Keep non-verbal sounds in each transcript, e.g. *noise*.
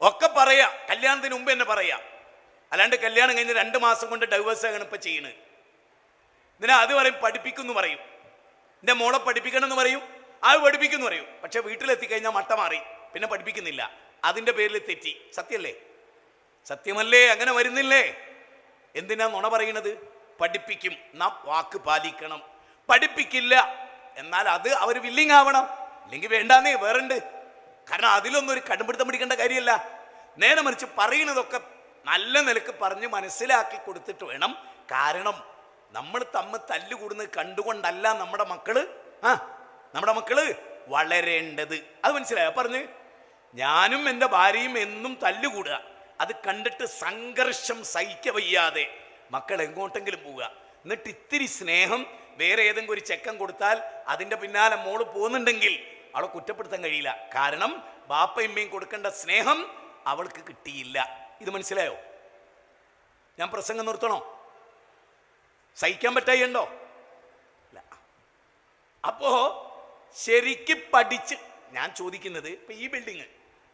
ഒക്കെ പറയാ. കല്യാണത്തിന് മുമ്പ് തന്നെ പറയാ. അല്ലാണ്ട് കല്യാണം കഴിഞ്ഞ് രണ്ട് മാസം കൊണ്ട് ഡൈവേഴ്സ് ആണ് ഇപ്പൊ ചെയ്യണത് ഇതിനാ അത് പറയും പഠിപ്പിക്കുന്നു പറയും. എന്റെ മോളെ പഠിപ്പിക്കണം എന്ന് പറയും. അത് പഠിപ്പിക്കുന്നു പറയും. പക്ഷെ വീട്ടിലെത്തിക്കഴിഞ്ഞാൽ മട്ട മാറി. പിന്നെ പഠിപ്പിക്കുന്നില്ല. അതിന്റെ പേരിൽ തെറ്റി. സത്യല്ലേ സത്യമല്ലേ? അങ്ങനെ വരുന്നില്ലേ? എന്തിനാ നുണ പറയണത്? പഠിപ്പിക്കും. നാം വാക്ക് പാലിക്കണം. പഠിപ്പിക്കില്ല. എന്നാൽ അത് അവർ വില്ലിങ് ആവണം. അല്ലെങ്കിൽ വേണ്ടാന്നേ വേറുണ്ട്. കാരണം അതിലൊന്നും ഒരു കടുംപിടുത്തം പിടിക്കേണ്ട കാര്യമല്ല. നേരെ മറിച്ച് പറയുന്നതൊക്കെ നല്ല നിലയ്ക്ക് പറഞ്ഞ് മനസ്സിലാക്കി കൊടുത്തിട്ട് വേണം. കാരണം നമ്മൾ തമ്മിൽ തല്ലുകൂടുന്നത് കണ്ടുകൊണ്ടല്ല നമ്മുടെ മക്കൾ ആ നമ്മുടെ മക്കൾ വളരേണ്ടത്. അത് മനസ്സിലായോ? പറഞ്ഞ് ഞാനും എന്റെ ഭാര്യയും എന്നും തല്ലുകൂടുക. അത് കണ്ടിട്ട് സംഘർഷം സഹിക്ക വയ്യാതെ മക്കൾ എങ്ങോട്ടെങ്കിലും പോവുക. എന്നിട്ട് ഇത്തിരി സ്നേഹം വേറെ ഏതെങ്കിലും ഒരു ചെക്കം കൊടുത്താൽ അതിന്റെ പിന്നാലെ മോൾ പോകുന്നുണ്ടെങ്കിൽ അവളെ കുറ്റപ്പെടുത്താൻ കഴിയില്ല. കാരണം ബാപ്പയമ്മയും കൊടുക്കേണ്ട സ്നേഹം അവൾക്ക് കിട്ടിയില്ല. ഇത് മനസ്സിലായോ? ഞാൻ പ്രസംഗം നിർത്തണോ? സഹിക്കാൻ പറ്റായിണ്ടോ അപ്പോ ശരിക്ക് പഠിച്ച് ഞാൻ ചോദിക്കുന്നത് ഇപ്പൊ ഈ ബിൽഡിങ്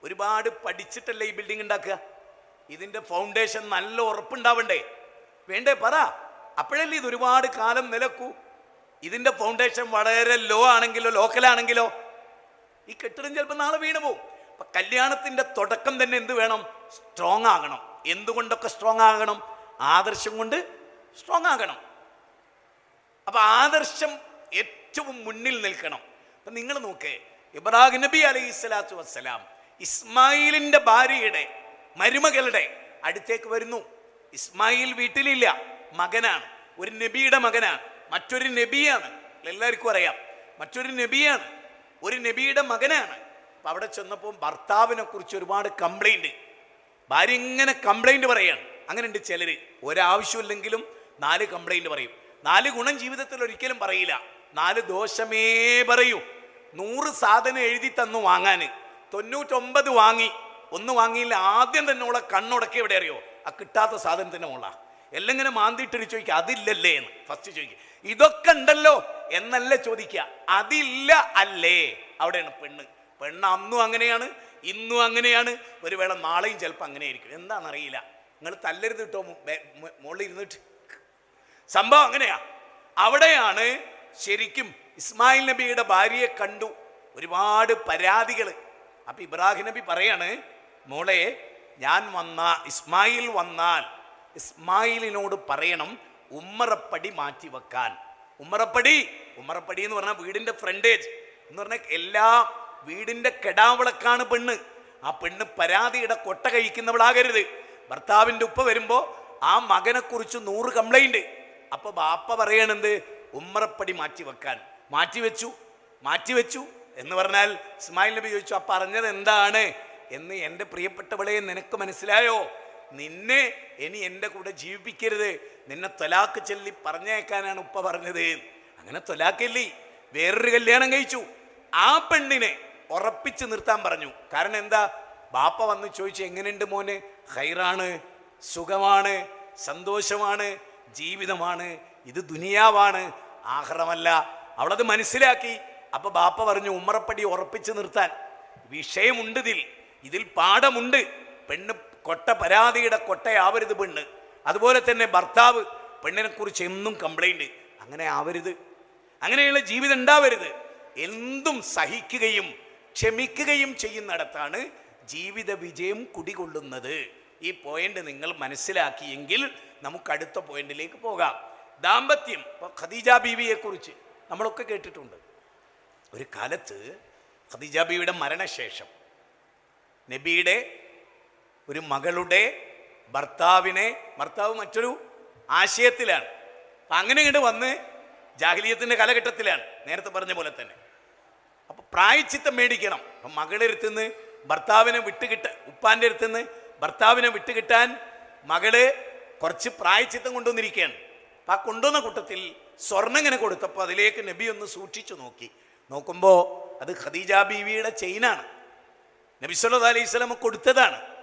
ഒരുപാട് പഠിച്ചിട്ടല്ലേ ഈ ബിൽഡിംഗ് ഉണ്ടാക്കുക? ഇതിന്റെ ഫൗണ്ടേഷൻ നല്ല ഉറപ്പുണ്ടാവണ്ടേ? വേണ്ടേ പറ. അപ്പോഴല്ലേ ഇത് ഒരുപാട് കാലം നിലക്കൂ? ഇതിന്റെ ഫൗണ്ടേഷൻ വളരെ ലോ ആണെങ്കിലോ ലോക്കലാണെങ്കിലോ ഈ കെട്ടിടം ചിലപ്പോൾ നാളെ വീണു പോകും കല്യാണത്തിന്റെ തുടക്കം തന്നെ എന്ത് വേണം? സ്ട്രോങ് ആകണം. എന്തുകൊണ്ടൊക്കെ സ്ട്രോങ് ആകണം? ആദർശം കൊണ്ട് സ്ട്രോങ് ആകണം. അപ്പൊ ആദർശം ഏറ്റവും മുന്നിൽ നിൽക്കണം. അപ്പൊ നിങ്ങൾ നോക്കേ. ഇബ്രാഹിം നബി അലൈഹി സ്വലാത്തു വസ്സലാം ഇസ്മായിലിന്റെ ഭാര്യയുടെ മരുമകളുടെ അടുത്തേക്ക് വരുന്നു. ഇസ്മായിൽ വീട്ടിലില്ല. മകനാണ്. ഒരു നബിയുടെ മകനാണ്. മറ്റൊരു നബിയാണ്. എല്ലാവർക്കും അറിയാം. മറ്റൊരു നബിയാണ്. ഒരു നബിയുടെ മകനാണ്. അപ്പൊ അവിടെ ചെന്നപ്പോൾ ഭർത്താവിനെ കുറിച്ച് ഒരുപാട് കംപ്ലൈന്റ് ഭാര്യ ഇങ്ങനെ കംപ്ലൈന്റ് പറയാണ്. അങ്ങനെ ഉണ്ട് ചിലര്. ഒരാവശ്യമില്ലെങ്കിലും നാല് കംപ്ലൈന്റ് പറയും. നാല് ഗുണം ജീവിതത്തിൽ ഒരിക്കലും പറയില്ല. നാല് ദോഷമേ പറയൂ. നൂറ് സാധനം എഴുതി തന്നു വാങ്ങാന് തൊണ്ണൂറ്റൊമ്പത് വാങ്ങി. ഒന്ന് വാങ്ങിയില്ല ആദ്യം തന്നെ ഉള്ള കണ്ണുടക്കി എവിടെ അറിയോ? ആ കിട്ടാത്ത സാധനത്തിന് മോളാ എല്ലാം ഇങ്ങനെ മാന്തിയിട്ടിട്ട് ചോദിക്കുക അതില്ലല്ലേ? എന്ന്. ഫസ്റ്റ് ചോദിക്കുക ഇതൊക്കെ ഉണ്ടല്ലോ എന്നല്ല ചോദിക്കുക. അതില്ല അല്ലേ? അവിടെയാണ് പെണ്ണ്. പെണ്ണ് അന്നും അങ്ങനെയാണ് ഇന്നും അങ്ങനെയാണ്. ഒരു വേള നാളെയും ചിലപ്പോൾ അങ്ങനെ ആയിരിക്കും എന്താണെന്നറിയില്ല. നിങ്ങൾ തല്ലരുത് കിട്ടോ മുകളിൽ ഇരുന്നിട്ട് സംഭവം അങ്ങനെയാ. അവിടെയാണ് ശരിക്കും ഇസ്മായിൽ നബിയുടെ ഭാര്യയെ കണ്ടു. ഒരുപാട് പരാതികൾ അപ്പൊ ഇബ്രാഹിം നബി പറയാണ് മോളെ ഞാൻ വന്ന ഇസ്മായിൽ വന്നാൽ ഇസ്മായിലിനോട് പറയണം ഉമ്മറപ്പടി മാറ്റി വെക്കാൻ. ഉമ്മറപ്പടി? ഉമ്മറപ്പടി എന്ന് പറഞ്ഞാൽ വീടിന്റെ ഫ്രണ്ടേജ്. എന്ന് പറഞ്ഞാൽ എല്ലാ വീടിന്റെ കെടാവിളക്കാണ് പെണ്ണ്. ആ പെണ്ണ് പരാതിയുടെ കൊട്ട കഴിക്കുന്നവളാകരുത്. ഭർത്താവിന്റെ ഉപ്പ വരുമ്പോൾ ആ മകനെ കുറിച്ച് നൂറ് കംപ്ലൈന്റ് അപ്പോൾ ബാപ്പ പറയണെന്ത് ഉമ്മറപ്പടി മാറ്റി വെക്കാൻ. മാറ്റി വെച്ചു. മാറ്റി വെച്ചു. എന്ന് പറഞ്ഞാൽ ഇസ്മായിൽ നബി ചോദിച്ചു ആ പറഞ്ഞത് എന്താണ്? എന്ന് എന്റെ പ്രിയപ്പെട്ടവളെ നിനക്ക് മനസ്സിലായോ? നിന്നെ ഇനി എന്റെ കൂടെ ജീവിപ്പിക്കരുത്. നിന്നെ തൊലാക്ക് ചൊല്ലി പറഞ്ഞേക്കാനാണ് ഉപ്പ പറഞ്ഞത്. അങ്ങനെ തൊലാക്കല്ലി വേറൊരു കല്യാണം കഴിച്ചു. ആ പെണ്ണിനെ ഉറപ്പിച്ച് നിർത്താൻ പറഞ്ഞു. കാരണം എന്താ? ബാപ്പ വന്ന് ചോദിച്ചു എങ്ങനെയുണ്ട് മോന്? ഹൈറാണ് സുഖമാണ് സന്തോഷമാണ് ജീവിതമാണ് ഇത് ദുനിയാവാണ് ആഹ്റമല്ല. അവളത് മനസ്സിലാക്കി. അപ്പൊ ബാപ്പ പറഞ്ഞു ഉമ്മറപ്പടി ഉറപ്പിച്ച് നിർത്താൻ വിഷയമുണ്ട് ഇതിൽ. ഇതിൽ പാഠമുണ്ട്. പെണ്ണ് കൊട്ട പരാതിയുടെ കൊട്ടയാവരുത് പെണ്ണ്. അതുപോലെ തന്നെ ഭർത്താവ് പെണ്ണിനെ കുറിച്ച് എന്നും കംപ്ലൈന്റ് അങ്ങനെ ആവരുത്. അങ്ങനെയുള്ള ജീവിതം ഉണ്ടാവരുത്. എന്തും സഹിക്കുകയും ക്ഷമിക്കുകയും ചെയ്യുന്നിടത്താണ് ജീവിത വിജയം കുടികൊള്ളുന്നത്. ഈ പോയിന്റ് നിങ്ങൾ മനസ്സിലാക്കിയെങ്കിൽ നമുക്ക് അടുത്ത പോയിന്റിലേക്ക് പോകാം. ദാമ്പത്യം ഖദീജ ബീവിയെ കുറിച്ച് നമ്മളൊക്കെ കേട്ടിട്ടുണ്ട്. ഒരു കാലത്ത് ഖദീജ ബീവിയുടെ മരണശേഷം നബിയുടെ ഒരു മകളുടെ ഭർത്താവിനെ ഭർത്താവ് മറ്റൊരു ആശയത്തിലാണ്. അപ്പം അങ്ങനെ ഇങ്ങോട്ട് വന്ന് ജാഹ്ലീയത്തിന്റെ കാലഘട്ടത്തിലാണ് നേരത്തെ പറഞ്ഞ പോലെ തന്നെ. അപ്പോൾ പ്രായച്ചിത്തം മേടിക്കണം. അപ്പം മകളുടെ അടുത്തുനിന്ന് ഭർത്താവിനെ വിട്ടുകിട്ട ഉപ്പാന്റെ അടുത്തുനിന്ന് ഭർത്താവിനെ വിട്ടുകിട്ടാൻ മകൾ കുറച്ച് പ്രായച്ചിത്തം കൊണ്ടുവന്നിരിക്കുകയാണ്. അപ്പം ആ കൊണ്ടുവന്ന കൂട്ടത്തിൽ സ്വർണം ഇങ്ങനെ കൊടുത്തപ്പോൾ അതിലേക്ക് നബി ഒന്ന് സൂക്ഷിച്ചു നോക്കി. നോക്കുമ്പോൾ അത് ഖദീജ ബീവിയുടെ ചെയിനാണ് നബി സല്ലാ അലൈഹി സ്വലം കൊടുത്തതാണ്.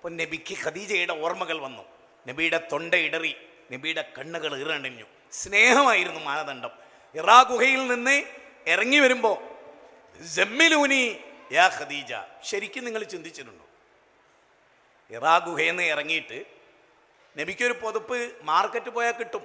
അപ്പോൾ നബിക്ക് ഖദീജയുടെ ഓർമ്മകൾ വന്നു. നബിയുടെ തൊണ്ട ഇടറി നബിയുടെ കണ്ണുകൾ ഇറണിഞ്ഞു. സ്നേഹമായിരുന്നു മാനദണ്ഡം. ഇറാ ഗുഹയിൽ നിന്ന് ഇറങ്ങി വരുമ്പോൾ ജമ്മിലൂനി യാ ഖദീജ. ശരിക്കും നിങ്ങൾ ചിന്തിച്ചിട്ടുണ്ടോ? ഇറാ ഗുഹയിൽ നിന്ന് ഇറങ്ങിയിട്ട് നബിക്കൊരു പൊതുപ്പ് മാർക്കറ്റ് പോയാൽ കിട്ടും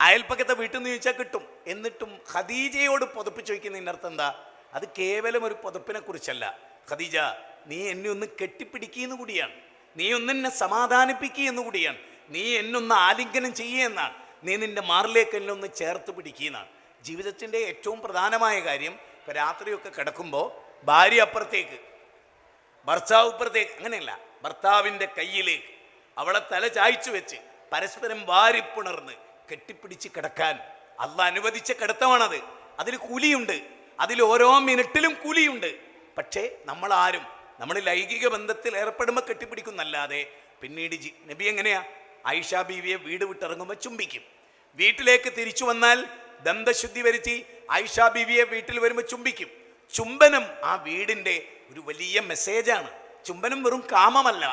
അയൽപ്പക്കത്തെ വീട്ടിൽ നിന്ന് ചോദിച്ചാൽ കിട്ടും. എന്നിട്ടും ഖദീജയോട് പൊതുപ്പ് ചോദിക്കുന്നതിന്റെ അർത്ഥം എന്താ? അത് കേവലം ഒരു പൊതുപ്പിനെ കുറിച്ചല്ല. ഖദീജ നീ എന്നെ ഒന്ന് കെട്ടിപ്പിടിക്കുന്നു കൂടിയാണ്. നീ ഒന്ന് എന്നെ സമാധാനിപ്പിക്കുന്നു കൂടിയാണ്. നീ എന്നൊന്ന് ആലിംഗനം ചെയ്യുകയെന്നാണ് നീ നിന്റെ മാറിലേക്ക് എന്നെ ഒന്ന് ചേർത്ത് പിടിക്കുന്നതാണ് ജീവിതത്തിന്റെ ഏറ്റവും പ്രധാനമായ കാര്യം ഇപ്പം രാത്രിയൊക്കെ കിടക്കുമ്പോൾ ഭാര്യ അപ്പുറത്തേക്ക് ഭർത്താവ് ഇപ്പുറത്തേക്ക് അങ്ങനെയല്ല. ഭർത്താവിന്റെ കയ്യിലേക്ക് അവളെ തല ചായ്ച്ചു വെച്ച് പരസ്പരം വാരിപ്പുണർന്ന് കെട്ടിപ്പിടിച്ച് കിടക്കാൻ അല്ല അനുവദിച്ച കിടത്തമാണത്. അതിൽ കൂലിയുണ്ട്. അതിൽ ഓരോ മിനിറ്റിലും കൂലിയുണ്ട്. പക്ഷേ നമ്മൾ ആരും നമ്മൾ ലൈംഗിക ബന്ധത്തിൽ ഏർപ്പെടുമ്പോൾ കെട്ടിപ്പിടിക്കുന്നല്ലാതെ പിന്നീട് ജി നബി എങ്ങനെയാ? ആയിഷ ബീവിയെ വീട് വിട്ടിറങ്ങുമ്പോൾ ചുംബിക്കും. വീട്ടിലേക്ക് തിരിച്ചു വന്നാൽ ദന്തശുദ്ധി വരുത്തി ആയിഷ ബീവിയെ വീട്ടിൽ വരുമ്പോൾ ചുംബിക്കും. ചുംബനം ആ വീടിന്റെ ഒരു വലിയ മെസ്സേജാണ് ചുംബനം വെറും കാമമല്ല.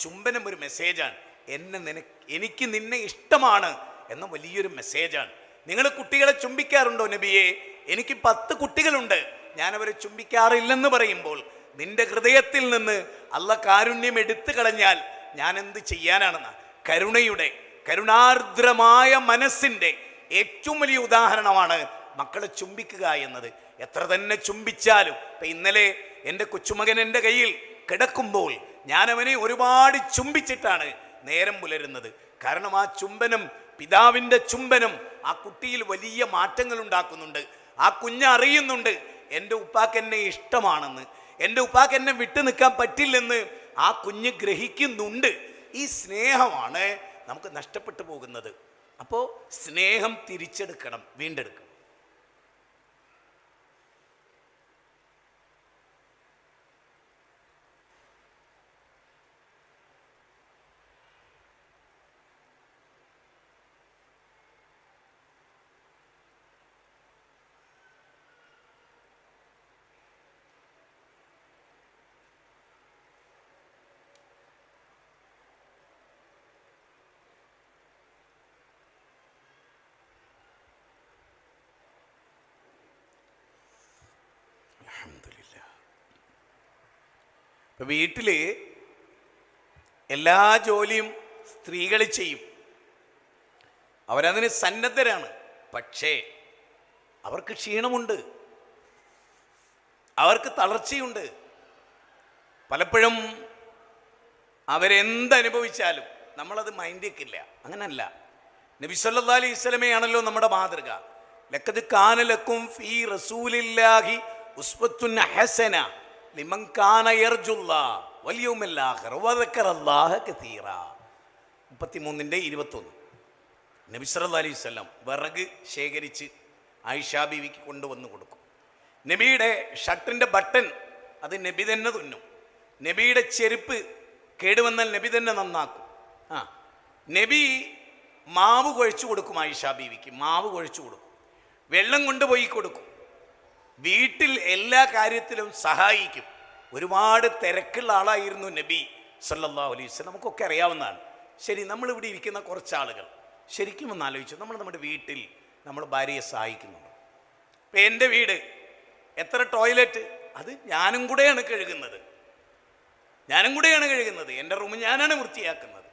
ചുംബനം ഒരു മെസ്സേജാണ് എന്നെ നിന എനിക്ക് നിന്നെ ഇഷ്ടമാണ് എന്ന വലിയൊരു മെസ്സേജാണ് നിങ്ങൾ കുട്ടികളെ ചുംബിക്കാറുണ്ടോ നബിയെ? എനിക്ക് പത്ത് കുട്ടികളുണ്ട്. ഞാൻ അവരെ ചുംബിക്കാറില്ലെന്ന് പറയുമ്പോൾ നിന്റെ ഹൃദയത്തിൽ നിന്ന് അല്ല കാരുണ്യം എടുത്തു കളഞ്ഞാൽ ഞാൻ എന്ത് ചെയ്യാനാണെന്ന്? കരുണയുടെ കരുണാർദ്രമായ മനസ്സിന്റെ ഏറ്റവും വലിയ ഉദാഹരണമാണ് മക്കളെ ചുംബിക്കുക എന്നത്. എത്ര തന്നെ ചുംബിച്ചാലും ഇപ്പം ഇന്നലെ എന്റെ കൊച്ചുമകൻ എന്റെ കയ്യിൽ കിടക്കുമ്പോൾ ഞാനവനെ ഒരുപാട് ചുംബിച്ചിട്ടാണ് നേരം പുലരുന്നത്. കാരണം ആ ചുംബനം പിതാവിന്റെ ചുംബനം ആ കുട്ടിയിൽ വലിയ മാറ്റങ്ങൾ ഉണ്ടാക്കുന്നുണ്ട്. ആ കുഞ്ഞ് അറിയുന്നുണ്ട് എന്റെ ഉപ്പാക്ക് എന്നെ ഇഷ്ടമാണെന്ന്. എന്റെ ഉപ്പാക്ക് എന്നെ വിട്ടു നിൽക്കാൻ പറ്റില്ലെന്ന് ആ കുഞ്ഞ് ഗ്രഹിക്കുന്നുണ്ട്. ഈ സ്നേഹമാണ് നമുക്ക് നഷ്ടപ്പെട്ടു പോകുന്നത്. അപ്പോൾ സ്നേഹം തിരിച്ചെടുക്കണം വീണ്ടെടുക്കണം. വീട്ടിൽ എല്ലാ ജോലിയും സ്ത്രീകൾ ചെയ്യും. അവരതിന് സന്നദ്ധരാണ്. പക്ഷേ അവർക്ക് ക്ഷീണമുണ്ട്. അവർക്ക് തളർച്ചയുണ്ട്. പലപ്പോഴും അവരെന്തനുഭവിച്ചാലും നമ്മളത് മൈൻഡ് വെക്കില്ല അങ്ങനല്ല. നബി സല്ലല്ലാഹു അലൈഹി സ്വലമയാണല്ലോ നമ്മുടെ മാതൃക. ലക്കത് കാനലക്കും ഫീ റസൂലില്ലാഹി ഉസ്വത്തുൻ ഹസന. ലിമൻ കാന യർജുല്ലാ വൽ യൗമൽ ആഖിർ വദക്കറല്ലാഹ കതീറ മുപ്പത്തിമൂന്നിന്റെ ഇരുപത്തൊന്ന്. നബി സല്ലല്ലാഹു അലൈഹി വസല്ലം വിറക് ശേഖരിച്ച് ആയിഷാ ബീവിക്ക് കൊണ്ടുവന്ന് കൊടുക്കും. നബിയുടെ ഷർട്ടിന്റെ ബട്ടൺ അത് നബി തന്നെ തുന്നും. നബിയുടെ ചെരുപ്പ് കേടുവന്നാൽ നബി തന്നെ നന്നാക്കും. ആ നബി മാവ് കുഴച്ചു കൊടുക്കും ആയിഷാ ബീവിക്ക്. മാവ് കുഴച്ചു കൊടുക്കും. വെള്ളം കൊണ്ടുപോയി കൊടുക്കും. വീട്ടിൽ എല്ലാ കാര്യത്തിലും സഹായിക്കും. ഒരുപാട് തിരക്കുള്ള ആളായിരുന്നു നബി സല്ലല്ലാഹു അലൈസ് നമുക്കൊക്കെ അറിയാവുന്നതാണ്. ശരി നമ്മളിവിടെ ഇരിക്കുന്ന കുറച്ച് ആളുകൾ ശരിക്കും ഒന്ന് ആലോചിച്ചു. നമ്മൾ നമ്മുടെ വീട്ടിൽ നമ്മൾ ഭാര്യയെ സഹായിക്കുന്നുണ്ട് ഇപ്പം എന്റെ വീട് എത്ര ടോയ്ലറ്റ്? അത് ഞാനും കൂടെയാണ് കഴുകുന്നത്. ഞാനും കൂടെയാണ് കഴുകുന്നത്. എന്റെ റൂം ഞാനാണ് വൃത്തിയാക്കുന്നത്.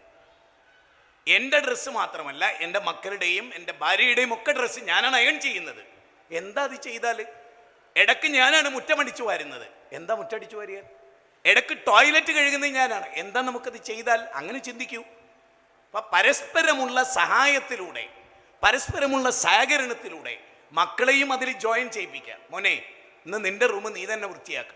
എന്റെ ഡ്രസ്സ് മാത്രമല്ല എന്റെ മക്കളുടെയും എന്റെ ഭാര്യയുടെയും ഒക്കെ ഡ്രസ്സ് ഞാനാണ് അയൺ ചെയ്യുന്നത്. എന്താ അത് ചെയ്താൽ ഇടയ്ക്ക് ഞാനാണ് മുറ്റമടിച്ചു വരുന്നത്. എന്താ മുറ്റടിച്ചു വരിക ഇടയ്ക്ക് ടോയ്ലറ്റ് കഴുകുന്നത് ഞാനാണ്. എന്താ നമുക്കത് ചെയ്താൽ? അങ്ങനെ ചിന്തിക്കൂ. അപ്പം പരസ്പരമുള്ള സഹായത്തിലൂടെ പരസ്പരമുള്ള സഹകരണത്തിലൂടെ മക്കളെയും അതിൽ ജോയിൻ ചെയ്യിപ്പിക്കാം മോനെ ഇന്ന് നിന്റെ റൂം നീ തന്നെ വൃത്തിയാക്കും.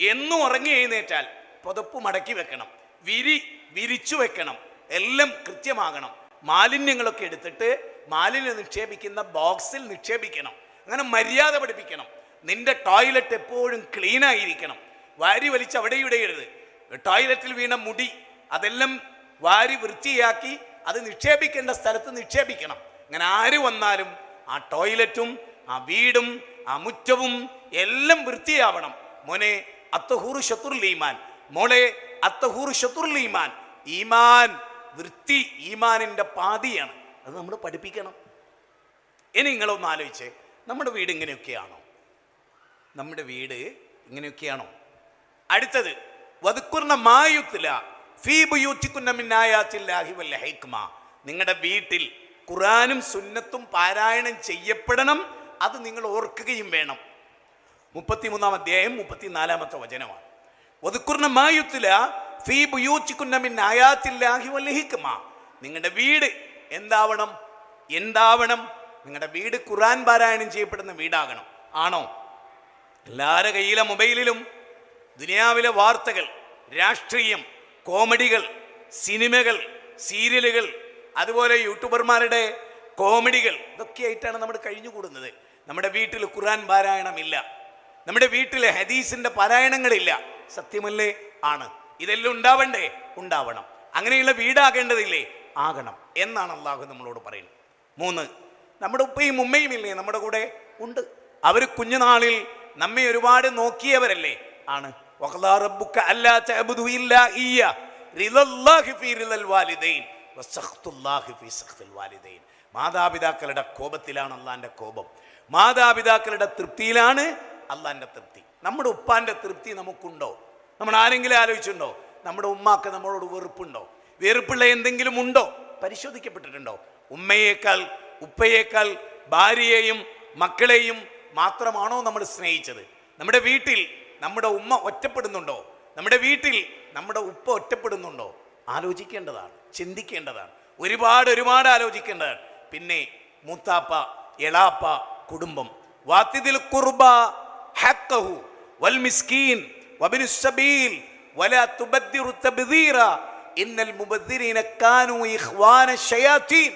എന്നും ഉറങ്ങി എഴുന്നേറ്റാൽ പുതപ്പ് മടക്കി വെക്കണം. വിരി വിരിച്ചു വെക്കണം. എല്ലാം കൃത്യമാകണം. മാലിന്യങ്ങളൊക്കെ എടുത്തിട്ട് മാലിന്യം നിക്ഷേപിക്കുന്ന ബോക്സിൽ നിക്ഷേപിക്കണം. അങ്ങനെ മര്യാദ പഠിപ്പിക്കണം. നിന്റെ ടോയ്ലറ്റ് എപ്പോഴും ക്ലീൻ ആയിരിക്കണം. വാരി വലിച്ച് അവിടെ ഇടരുത്. ടോയ്ലറ്റിൽ വീണ മുടി അതെല്ലാം വാരി വൃത്തിയാക്കി അത് നിക്ഷേപിക്കേണ്ട സ്ഥലത്ത് നിക്ഷേപിക്കണം. അങ്ങനെ ആര് വന്നാലും ആ ടോയ്ലറ്റും ആ വീടും ആ മുറ്റവും എല്ലാം വൃത്തിയാവണം. മോനെ അത്തഹൂർ ഷത്തുറുൽ ഈമാൻ. മോളെ അത്തഹൂർ ഷത്തുറുൽ ഈമാൻ. ഈമാൻ വൃത്തി ഈമാനിന്റെ പാതിയാണ്. അത് നമ്മൾ പഠിപ്പിക്കണം. ഇനി നിങ്ങളൊന്ന് ആലോചിച്ച് നമ്മുടെ വീട് ഇങ്ങനെയൊക്കെയാണോ? നമ്മുടെ വീട് ഇങ്ങനെയൊക്കെയാണോ? അടുത്തത് വതുക്കുർണ മായുത്തില ഫീ ബുയൂത്തിക്കുന്ന മിന്നായാത്തില്ലാഹി വൽ ഹൈക്മ. നിങ്ങളുടെ വീട്ടിൽ ഖുറാനും സുന്നത്തും പാരായണം ചെയ്യപ്പെടണം അത് നിങ്ങൾ ഓർക്കുകയും വേണം. മുപ്പത്തിമൂന്നാം അധ്യായം മുപ്പത്തിനാലാമത്തെ വചനമാണ്. ഒതുക്കുർണ മായുത്തില ഫീ ബുയൂച്ചിക്കുന്ന മിൻ ആയാത്തില്ലാഹി നിങ്ങളുടെ വീട് എന്താവണം? എന്താവണം? നിങ്ങളുടെ വീട് ഖുറാൻ പാരായണം ചെയ്യപ്പെടുന്ന വീടാകണം. ആണോ? എല്ലാവരുടെ കയ്യിലെ മൊബൈലിലും ദുനിയാവിലെ വാർത്തകൾ രാഷ്ട്രീയം കോമഡികൾ സിനിമകൾ സീരിയലുകൾ അതുപോലെ യൂട്യൂബർമാരുടെ കോമഡികൾ ഇതൊക്കെയായിട്ടാണ് നമ്മൾ കഴിഞ്ഞുകൂടുന്നത്. നമ്മുടെ വീട്ടിൽ ഖുർആൻ പാരായണമില്ല. നമ്മുടെ വീട്ടിൽ ഹദീസിന്റെ പാരായണങ്ങളില്ല. സത്യമല്ലേ? ആണ്. ഇതെല്ലാം ഉണ്ടാവണ്ടേ? ഉണ്ടാവണം. അങ്ങനെയുള്ള വീടാകേണ്ടതില്ലേ? ആകണം. എന്നാണ് അള്ളാഹു നമ്മളോട് പറയുന്നത്. മൂന്ന് നമ്മുടെ ഉപ്പയും ഉമ്മയും ഇല്ലേ? നമ്മുടെ കൂടെ ഉണ്ട്. അവർ കുഞ്ഞുനാളിൽ നമ്മെ ഒരുപാട് നോക്കിയവരല്ലേ? ആണ്. മാതാപിതാക്കളുടെ കോപത്തിലാണ് അള്ളാന്റെ കോപം. മാതാപിതാക്കളുടെ തൃപ്തിയിലാണ് അള്ളാന്റെ തൃപ്തി. നമ്മുടെ ഉപ്പാന്റെ തൃപ്തി നമുക്കുണ്ടോ? നമ്മൾ ആരെങ്കിലും ആലോചിച്ചിട്ടുണ്ടോ? നമ്മുടെ ഉമ്മാക്ക് നമ്മളോട് വെറുപ്പുണ്ടോ? വെറുപ്പുള്ള എന്തെങ്കിലും ഉണ്ടോ? പരിശോധിക്കപ്പെട്ടിട്ടുണ്ടോ? ഉമ്മയേക്കാൾ ഉപ്പയേക്കാൾ ഭാര്യയെയും മക്കളെയും മാത്രമാണോ നമ്മൾ സ്നേഹിച്ചത്? നമ്മുടെ വീട്ടിൽ നമ്മുടെ ഉമ്മ ഒറ്റപ്പെടുന്നുണ്ടോ? നമ്മുടെ വീട്ടിൽ നമ്മുടെ ഉപ്പ ഒറ്റപ്പെടുന്നുണ്ടോ? ആലോചിക്കേണ്ടതാണ് ചിന്തിക്കേണ്ടതാണ്. ഒരുപാട് ഒരുപാട് ആലോചിക്കേണ്ടതാണ്. പിന്നെ മൂത്താപ്പ എളാപ്പ കുടുംബം. വാത്തിദിൽ കുർബ ഹക്കഹു വൽ മിസ്കീൻ വബിനു സബീൽ വലാ തുബദ്ദിറു തബ്ദീറ ഇന്നൽ മുബദ്ദിരീന കാനു ഇഖ്വാന ശയാത്തീൻ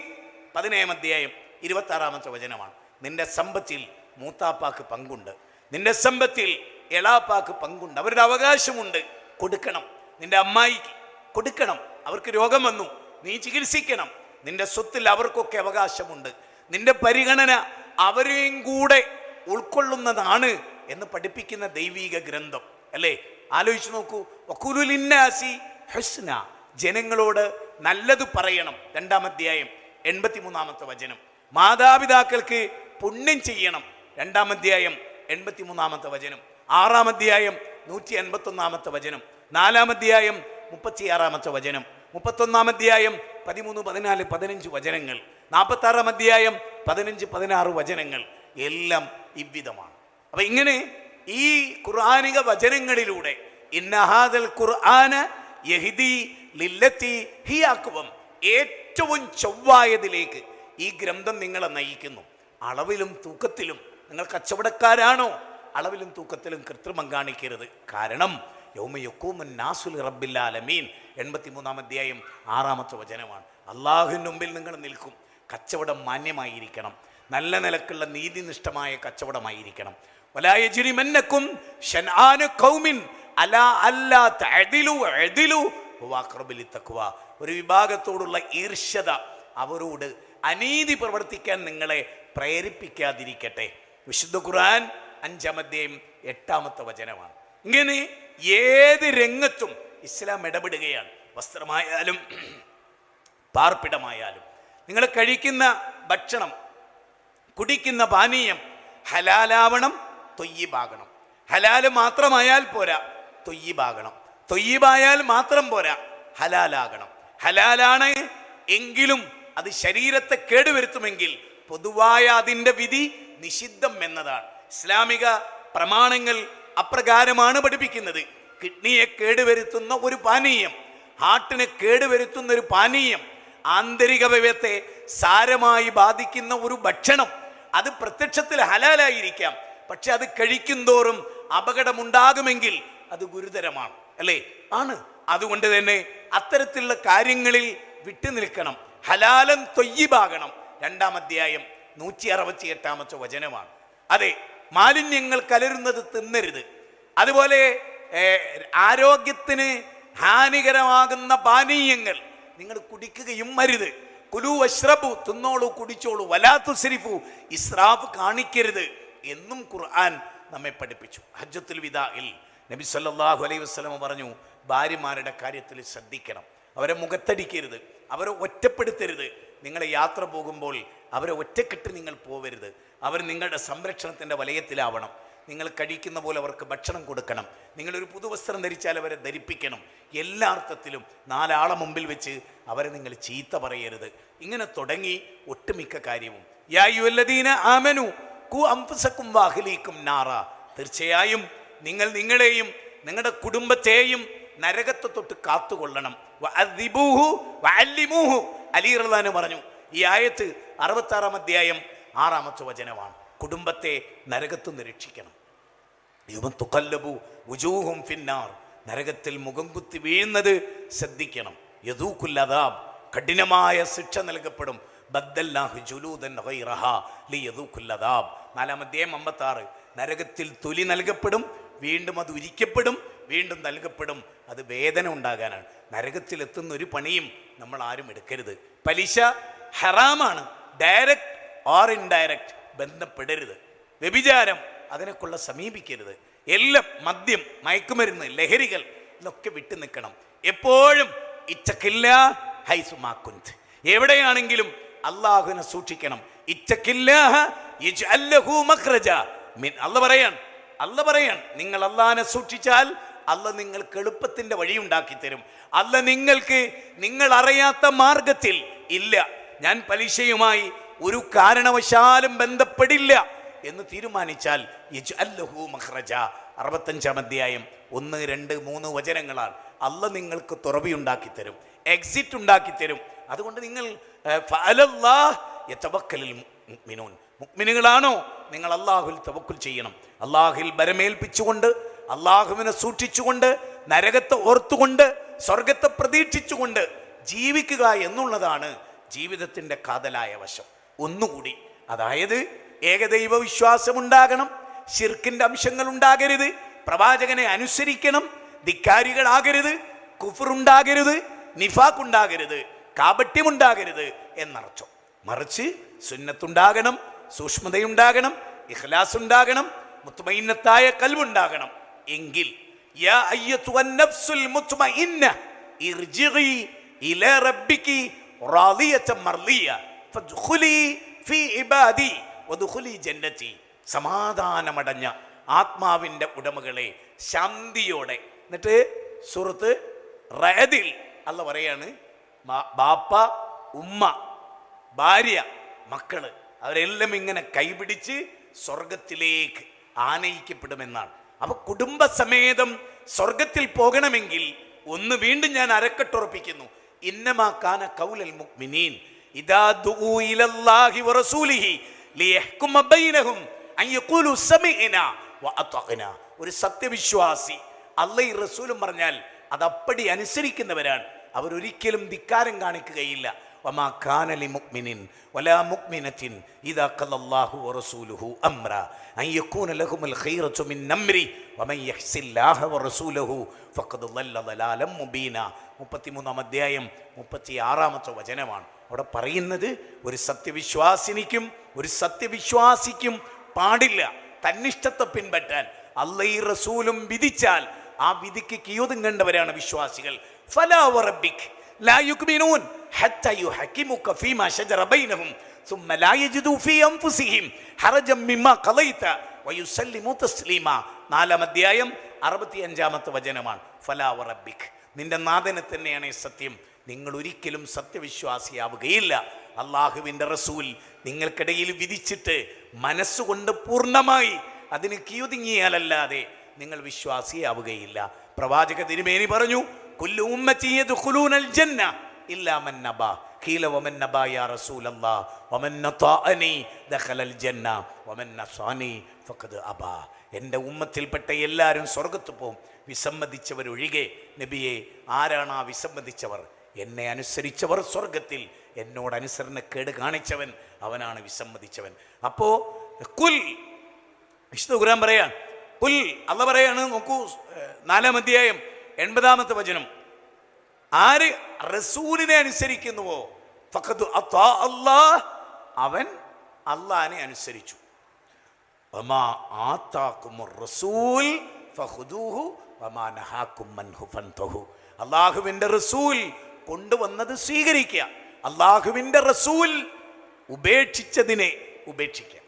പതിനേഴാം അധ്യായം ഇരുപത്തി ആറാമത്തെ വചനമാണ്. നിന്റെ സമ്പത്തിൽ മൂത്താപ്പാക്ക് പങ്കുണ്ട്. നിന്റെ സമ്പത്തിൽ എളാപ്പാക്ക് പങ്കുണ്ട്. അവരുടെ അവകാശമുണ്ട്. കൊടുക്കണം. നിന്റെ അമ്മായിക്ക് കൊടുക്കണം. അവർക്ക് രോഗം വന്നു. നീ ചികിത്സിക്കണം. നിന്റെ സ്വത്തിൽ അവർക്കൊക്കെ അവകാശമുണ്ട്. നിന്റെ പരിഗണന അവരെയും കൂടെ ഉൾക്കൊള്ളുന്നതാണ് എന്ന് പഠിപ്പിക്കുന്ന ദൈവീക ഗ്രന്ഥം. അല്ലേ? ആലോചിച്ച് നോക്കൂ. ഹുസ്ന. ജനങ്ങളോട് നല്ലത് പറയണം. രണ്ടാം അധ്യായം എൺപത്തിമൂന്നാമത്തെ വചനം. മാതാപിതാക്കൾക്ക് പുണ്യം ചെയ്യണം. രണ്ടാം അധ്യായം എൺപത്തി മൂന്നാമത്തെ വചനം ആറാം അധ്യായം നൂറ്റി എൺപത്തൊന്നാമത്തെ വചനം നാലാം അധ്യായം മുപ്പത്തിയാറാമത്തെ വചനം മുപ്പത്തൊന്നാം അധ്യായം പതിമൂന്ന് പതിനാല് പതിനഞ്ച് വചനങ്ങൾ നാൽപ്പത്താറാം അധ്യായം പതിനഞ്ച് പതിനാറ് വചനങ്ങൾ എല്ലാം ഇவ்விதമാണ് അപ്പം ഇങ്ങനെ ഈ ഖുർആാനിക വചനങ്ങളിലൂടെ ഇന്നഹാദൽ ഖുർആന യഹിദി ലില്ലത്തി ഹിയാക്കുവം ഏറ്റവും ചൊവ്വായതിലേക്ക് ഈ ഗ്രന്ഥം നിങ്ങളെ നയിക്കുന്നു. അളവിലും തൂക്കത്തിലും നിങ്ങൾ കച്ചവടക്കാരാണോ? അളവിലും തൂക്കത്തിലും കൃത്രിമം കാണിക്കരുത്. കാരണം യൗമയൊക്കൂമൻ നാസുൽ റബ്ബില്ലാലമീൻ എൺപത്തിമൂന്നാം അധ്യായം ആറാമത്തെ വചനമാണ്. അള്ളാഹുവിന് മുമ്പിൽ നിങ്ങൾ നിൽക്കും. കച്ചവടം മാന്യമായിരിക്കണം. നല്ല നിലക്കുള്ള നീതിനിഷ്ഠമായ കച്ചവടമായിരിക്കണം. അല ഒരു വിഭാഗത്തോടുള്ള ഈർഷ്യത അവരോട് അനീതി പ്രവർത്തിക്കാൻ നിങ്ങളെ പ്രേരിപ്പിക്കാതിരിക്കട്ടെ. വിശുദ്ധ ഖുർആൻ അഞ്ചാമധ്യം എട്ടാമത്തെ വചനമാണ്. ഇങ്ങനെ ഏത് രംഗത്തും ഇസ്ലാം ഇടപെടുകയാണ്. വസ്ത്രമായാലും *clears throat* പാർപ്പിടമായാലും. നിങ്ങൾ കഴിക്കുന്ന ഭക്ഷണം കുടിക്കുന്ന പാനീയം ഹലാലാവണം തൊയ്യീബാകണം. ഹലാൽ മാത്രമായാൽ പോരാ തൊയ്യീബാകണം. തൊയ്യീബായാൽ മാത്രം പോരാ ഹലാലാകണം. ഹലാലാണ് എങ്കിലും അത് ശരീരത്തെ കേടുവരുത്തുമെങ്കിൽ പൊതുവായ അതിന്റെ വിധി നിഷിദ്ധം എന്നതാണ്. ഇസ്ലാമിക പ്രമാണങ്ങൾ അപ്രകാരമാണ് പഠിപ്പിക്കുന്നത്. കിഡ്നിയെ കേടുവരുത്തുന്ന ഒരു പാനീയം ഹാർട്ടിനെ കേടുവരുത്തുന്ന ഒരു പാനീയം ആന്തരിക വ്യവത്തെ സാരമായി ബാധിക്കുന്ന ഒരു ഭക്ഷണം അത് പ്രത്യക്ഷത്തിൽ ഹലാലായിരിക്കാം. പക്ഷെ അത് കഴിക്കും തോറും അപകടമുണ്ടാകുമെങ്കിൽ അത് ഗുരുതരമാണ് അല്ലേ? ആണ്. അതുകൊണ്ട് തന്നെ അത്തരത്തിലുള്ള കാര്യങ്ങളിൽ വിട്ടു നിൽക്കണം ഹലാലം തൊയ്യിബാകണം. രണ്ടാം അധ്യായം നൂറ്റി അറുപത്തി എട്ടാമത്തെ വചനമാണ്. അതെ മാലിന്യങ്ങൾ കലരുന്നത് തിന്നരുത്. അതുപോലെ ആരോഗ്യത്തിന് ഹാനികരമാകുന്ന പാനീയങ്ങൾ നിങ്ങൾ കുടിക്കുകയും മരുത് കുലു അശ്രബു തിന്നോളൂ കുടിച്ചോളൂ വലാത്തു സിരിഫു ഇസ്രാഫ് കാണിക്കരുത് എന്നും ഖുർആൻ നമ്മെ പഠിപ്പിച്ചു. ഹജ്ജത്തുൽ വിദായിൽ നബി സല്ലാഹു അലൈഹി വസ്ലമ പറഞ്ഞു ഭാര്യമാരുടെ കാര്യത്തിൽ ശ്രദ്ധിക്കണം. അവരെ മുഖത്തടിക്കരുത്. അവരെ ഒറ്റപ്പെടുത്തരുത്. നിങ്ങളെ യാത്ര പോകുമ്പോൾ അവരെ ഒറ്റക്കെട്ട് നിങ്ങൾ പോവരുത്. അവർ നിങ്ങളുടെ സംരക്ഷണത്തിന്റെ വലയത്തിലാവണം. നിങ്ങൾ കഴിക്കുന്ന പോലെ അവർക്ക് ഭക്ഷണം കൊടുക്കണം. നിങ്ങളൊരു പുതുവസ്ത്രം ധരിച്ചാൽ അവരെ ധരിപ്പിക്കണം. എല്ലാ അർത്ഥത്തിലും നാലാളെ മുമ്പിൽ വെച്ച് അവരെ നിങ്ങൾ ചീത്ത പറയരുത്. ഇങ്ങനെ തുടങ്ങി ഒട്ടുമിക്ക കാര്യവും. നാറ. തീർച്ചയായും നിങ്ങൾ നിങ്ങളെയും നിങ്ങളുടെ കുടുംബത്തെയും നരകത്തെ തൊട്ട് കാത്തുകൊള്ളണം. അലി റഹ്ലാന് പറഞ്ഞു. ഈ ആയത്ത് അറുപത്താറാം അധ്യായം ആറാമത്തെ വചനമാണ്. കുടുംബത്തെ നരകത്തു നിരീക്ഷിക്കണം രക്ഷിക്കണം യുവം തുക്കല്ലബു ഫിന്നാർ. നരകത്തിൽ മുഖം കുത്തി വീഴുന്നത് ശ്രദ്ധിക്കണം. യദൂക്കുല്ലതാബ് കഠിനമായ ശിക്ഷ നൽകപ്പെടും. ബദ്ദല്ലാഹു ജുലൂദൻ ഗൈറഹ ലിയദൂക്കുല്ലതാബ് നാലാം അധ്യായം അമ്പത്താറ്. നരകത്തിൽ തൊലി നൽകപ്പെടും വീണ്ടും അത് ഉരിക്കപ്പെടും വീണ്ടും നൽകപ്പെടും. അത് വേദന ഉണ്ടാകാനാണ്. നരകത്തിലെത്തുന്ന ഒരു പണിയും നമ്മൾ ആരും എടുക്കരുത്. പലിശ ഹറാമാണ്. ഡയറക്റ്റ് ഓർ ഇൻഡയറക്റ്റ് ബന്ധപ്പെടരുത്. വ്യഭിചാരം അതിനെക്കുള്ള സമീപിക്കരുത്. എല്ലാം മദ്യം മയക്കുമരുന്ന് ലഹരികൾ ഇതൊക്കെ വിട്ടു നിൽക്കണം. എപ്പോഴും ഇച്ചക്കില്ല ഹൈസുമാക്കുന്ത് എവിടെയാണെങ്കിലും അള്ളാഹുവിനെ സൂക്ഷിക്കണം. ഇച്ചക്കില്ല അല്ല പറയാൻ അല്ല പറയാൻ നിങ്ങൾ അള്ളാഹിനെ സൂക്ഷിച്ചാൽ അല്ല നിങ്ങൾക്ക് എളുപ്പത്തിന്റെ വഴി ഉണ്ടാക്കി തരും അല്ല നിങ്ങൾക്ക് നിങ്ങൾ അറിയാത്ത മാർഗത്തിൽ ഇല്ല. ഞാൻ പലിശയുമായി ഒരു കാരണവശാലും ബന്ധപ്പെടില്ല എന്ന് തീരുമാനിച്ചാൽ മഖ്റജ. അറുപത്തഞ്ചാം അധ്യായം ഒന്ന് രണ്ട് മൂന്ന് വചനങ്ങളാണ് അല്ല നിങ്ങൾക്ക് തുറവിയുണ്ടാക്കി തരും എക്സിറ്റ് ഉണ്ടാക്കി തരും അതുകൊണ്ട് നിങ്ങൾ. മുഅ്മിനുകളാണോ നിങ്ങൾ അള്ളാഹുൽ തവക്കുൽ ചെയ്യണം അള്ളാഹുൽ ബരമേൽപ്പിച്ചുകൊണ്ട് അള്ളാഹുവിനെ സൂക്ഷിച്ചുകൊണ്ട് നരകത്തെ ഓർത്തുകൊണ്ട് സ്വർഗത്തെ പ്രതീക്ഷിച്ചുകൊണ്ട് ജീവിക്കുക എന്നുള്ളതാണ് ജീവിതത്തിന്റെ കാതലായ വശം. ഒന്നുകൂടി അതായത് ഏകദൈവ വിശ്വാസം ഉണ്ടാകണം ഷിർക്കിന്റെ അംശങ്ങൾ ഉണ്ടാകരുത് പ്രവാചകനെ അനുസരിക്കണം ധിക്കാരികളാകരുത് കുഫറുണ്ടാകരുത് നിഫാക്കുണ്ടാകരുത് കാപട്യമുണ്ടാകരുത് എന്നർത്ഥം. മറിച്ച് സുന്നത്തുണ്ടാകണം സൂക്ഷ്മതയുണ്ടാകണം ഇഖ്ലാസ് ഉണ്ടാകണം മുത്തുമൈന്നത്തായ കൽവുണ്ടാകണം. എങ്കിൽ യാ നഫ്സുൽ ഇർജിഇ ഇലാ റബ്ബികി സമാധാനമടഞ്ഞ ആത്മാവിന്റെ ഉടമകളെ ശാന്തിയോടെ. എന്നിട്ട് സുഹൃത്ത് റയതിൽ അല്ല പറയാണ് ബാപ്പ ഉമ്മ ഭാര്യ മക്കൾ അവരെല്ലാം ഇങ്ങനെ കൈപിടിച്ച് സ്വർഗത്തിലേക്ക് ആനയിക്കപ്പെടുമെന്നാണ്. അപ്പൊ കുടുംബസമേതം സ്വർഗത്തിൽ പോകണമെങ്കിൽ ഒന്ന് വീണ്ടും ഞാൻ അരക്കെട്ടുറപ്പിക്കുന്നു. ഇന്നമാക്കാന കൗലൽ മുഅ്മിനീൻ ഇദാ ദുഊ ഇലല്ലാഹി വറസൂലിഹി ലിയഹ്കുമ ബൈനഹും അൻ യഖൂലു സമിഅനാ വഅതഅനാ ഒരു സത്യവിശ്വാസി അല്ലാഹി റസൂലും പറഞ്ഞാൽ അതപ്പടി അനുസരിക്കുന്നവരാണ്. അവരൊരിക്കലും ധിക്കാരം കാണിക്കുകയില്ല. വമാ വലാ ഇദാ വറസൂലുഹു അംറ അൻ യകൂന ഖൈറത്തു മിൻ നംരി വമൻ വറസൂലുഹു ഫഖദ് ളല്ല മുബീന 33 അധ്യായം 36ാമത്തെ വചനമാണ്. അവിടെ പറയുന്നത് ഒരു സത്യവിശ്വാസിനിക്കും ഒരു സത്യവിശ്വാസിക്കും പാടില്ല. തന്നിഷ്ടത്തെ പിൻപറ്റാൻ അല്ലൈ റസൂലും വിധിച്ചാൽ ആ വിധിക്ക് കിയൊതുങ്ങേണ്ടവരാണ് വിശ്വാസികൾ. ഫലാ വറബ്ബിക് ലാ യുക്മിനൂൻ ഹത്താ യുഹക്കിമുക ഫീമാ ശജറ ബൈനഹും ثم لا يجدوا في أنفسهم حرجا مما قضيت ويسلموا تسليما നാലാം അധ്യായം അറുപത്തിയഞ്ചാമത്തെ വചനമാണ് ഫലാ വറബ്ബിക് നിന്റെ നാഥനെ തന്നെയാണ് ഈ സത്യം നിങ്ങൾ ഒരിക്കലും സത്യവിശ്വാസിയാവുകയില്ല അള്ളാഹുവിൻ്റെ റസൂൽ നിങ്ങൾക്കിടയിൽ വിധിച്ചിട്ട് മനസ്സുകൊണ്ട് പൂർണ്ണമായി അതിന് കിയുതിങ്ങിയാലല്ലാതെ നിങ്ങൾ വിശ്വാസിയാവുകയില്ല പ്രവാചക തിരുമേനി പറഞ്ഞു കുല്ലു ഉമ്മത്തി ജന്ന ഇല്ലാ ഉമ്മത്തിൽപ്പെട്ട എല്ലാവരും സ്വർഗത്ത് പോവും. വിസമ്മതിച്ചവരൊഴികെ നബിയെ ആരാണ് ആ വിസമ്മതിച്ചവർ? എന്നെ അനുസരിച്ചവർ സ്വർഗത്തിൽ. എന്നോട് അനുസരണ അനുസരണക്കേട് കാണിച്ചവൻ അവനാണ് വിസമ്മതിച്ചവൻ. അപ്പോ കുൽ വിശുദ്ധ ഖുർആൻ പറയാൻ കുൽ അല്ല പറയാണ് നോക്കൂ നാലാം അധ്യായം. എൺപതാമത്തെ വചനം. ആര് റസൂലിനെ അനുസരിക്കുന്നുവോ? ഫഖദ് അല്ലാഹ്. അവൻ അള്ളാഹിനെ അനുസരിച്ചു. റസൂൽ അള്ളാഹുവിന്റെ റസൂൽ കൊണ്ടുവന്നത് സ്വീകരിക്കുക. അള്ളാഹുവിന്റെ റസൂൽ ഉപേക്ഷിച്ചതിനെ ഉപേക്ഷിക്കുക.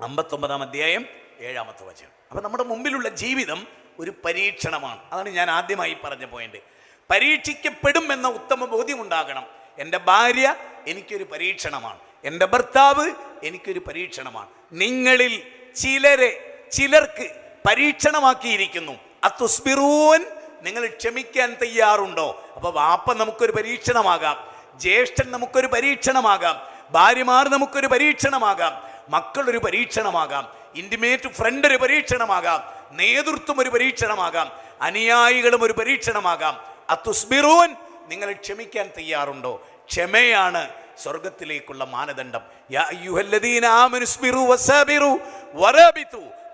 അമ്പത്തൊമ്പതാം അധ്യായം ഏഴാമത്തെ വചനം. അപ്പം നമ്മുടെ മുമ്പിലുള്ള ജീവിതം ഒരു പരീക്ഷണമാണ്. അതാണ് ഞാൻ ആദ്യമായി പറഞ്ഞ പോയിന്റ് പരീക്ഷിക്കപ്പെടും എന്ന ഉത്തമ ബോധ്യം ഉണ്ടാകണം എന്റെ ഭാര്യ എനിക്കൊരു പരീക്ഷണമാണ്. എന്റെ ഭർത്താവ് എനിക്കൊരു പരീക്ഷണമാണ്. നിങ്ങളിൽ ചിലരെ ചിലർക്ക് പരീക്ഷണമാക്കിയിരിക്കുന്നു. അത്തുസ്ബിറൂൻ നിങ്ങൾ ക്ഷമിക്കാൻ തയ്യാറുണ്ടോ? അപ്പൊ വാപ്പ നമുക്കൊരു പരീക്ഷണമാകാം. ജ്യേഷ്ഠൻ നമുക്കൊരു പരീക്ഷണമാകാം. ഭാര്യമാർ നമുക്കൊരു പരീക്ഷണമാകാം. മക്കളൊരു പരീക്ഷണമാകാം. ഇന്റിമേറ്റ് ഫ്രണ്ട് ഒരു പരീക്ഷണമാകാം. നേതൃത്വം ഒരു പരീക്ഷണമാകാം അനുയായികളും ഒരു പരീക്ഷണമാകാം. അത്തുസ്ബിറൂൻ നിങ്ങൾ ക്ഷമിക്കാൻ തയ്യാറുണ്ടോ? ക്ഷമയാണ് സ്വർഗത്തിലേക്കുള്ള മാനദണ്ഡം.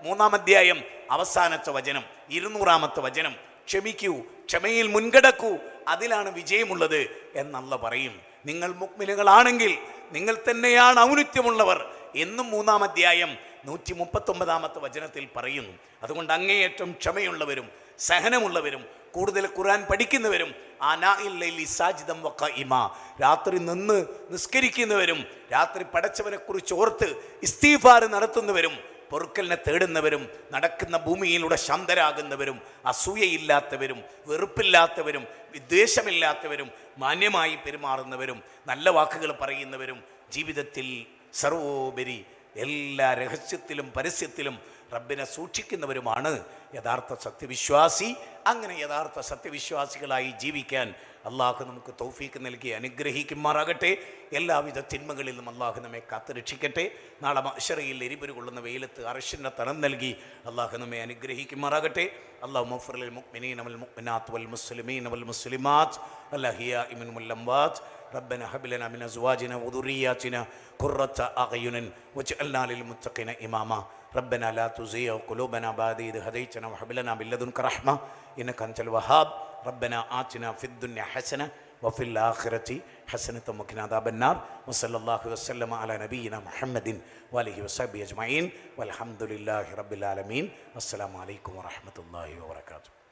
മൂന്നാം അധ്യായം അവസാനത്തെ വചനം ഇരുന്നൂറാമത്തെ വചനം. ക്ഷമിക്കൂ ക്ഷമയിൽ മുൻകടക്കൂ അതിലാണ് വിജയമുള്ളത് എന്നല്ല പറയും. നിങ്ങൾ മുക്മിനുകളാണെങ്കിൽ നിങ്ങൾ തന്നെയാണ് ഔന്നിത്യമുള്ളവർ. എന്നും മൂന്നാം അധ്യായം നൂറ്റി മുപ്പത്തൊമ്പതാമത്തെ വചനത്തിൽ പറയുന്നു. അതുകൊണ്ട് അങ്ങേയറ്റം ക്ഷമയുള്ളവരും സഹനമുള്ളവരും കൂടുതൽ ഖുർആൻ പഠിക്കുന്നവരും ആനാഇല്ലൈലി സാജിദം വക്ക ഇമ രാത്രി നിന്ന് നിസ്കരിക്കുന്നവരും രാത്രി പടച്ചവനെ കുറിച്ച് ഓർത്ത് ഇസ്തീഫാർ നടത്തുന്നവരും പൊറുക്കലിനെ തേടുന്നവരും നടക്കുന്ന ഭൂമിയിലൂടെ ശാന്തരാകുന്നവരും അസൂയയില്ലാത്തവരും വെറുപ്പില്ലാത്തവരും വിദ്വേഷമില്ലാത്തവരും മാന്യമായി പെരുമാറുന്നവരും നല്ല വാക്കുകൾ പറയുന്നവരും ജീവിതത്തിൽ സർവോപരി എല്ലാ രഹസ്യത്തിലും പരസ്യത്തിലും റബ്ബിനെ സൂക്ഷിക്കുന്നവരുമാണ്. യഥാർത്ഥ സത്യവിശ്വാസി. അങ്ങനെ യഥാർത്ഥ സത്യവിശ്വാസികളായി ജീവിക്കാൻ അള്ളാഹു നമുക്ക് തൗഫീക്ക് നൽകി അനുഗ്രഹിക്കുമാറാകട്ടെ. എല്ലാവിധ തിന്മകളിലും അള്ളാഹു നമ്മെ കാത്തുരക്ഷിക്കട്ടെ. നാളെ മഷറയിൽ എരിപൊരു കൊള്ളുന്ന വെയിലത്ത് അർഷിന്റെ തണം നൽകി അള്ളാഹു നമ്മെ അനുഗ്രഹിക്കുമാറാകട്ടെ. അള്ളാഹു മഫ്രൽ മുഅ്മിനീന വൽ മുഅ്മിനാത്ത് വൽ മുസ്ലിമീന വൽ മുസ്ലിമാത്ത്. അല്ലഹിയ ഇമിൻ മുല്ലംവാത്ത് ربنا هب لنا من أزواجنا وذرياتنا قرة أعين واجعلنا للمتقين إماما. ربنا لا تزيغ قلوبنا بعد إذ هديتنا وهب لنا من لدنك رحمة إنك أنت الوهاب. ربنا آتنا في الدنيا حسنة وفي الآخرة حسنة وقنا عذاب النار. وصلى الله وسلم على نبينا محمد وآله وصحبه أجمعين. والحمد لله رب العالمين. والسلام عليكم ورحمة الله وبركاته.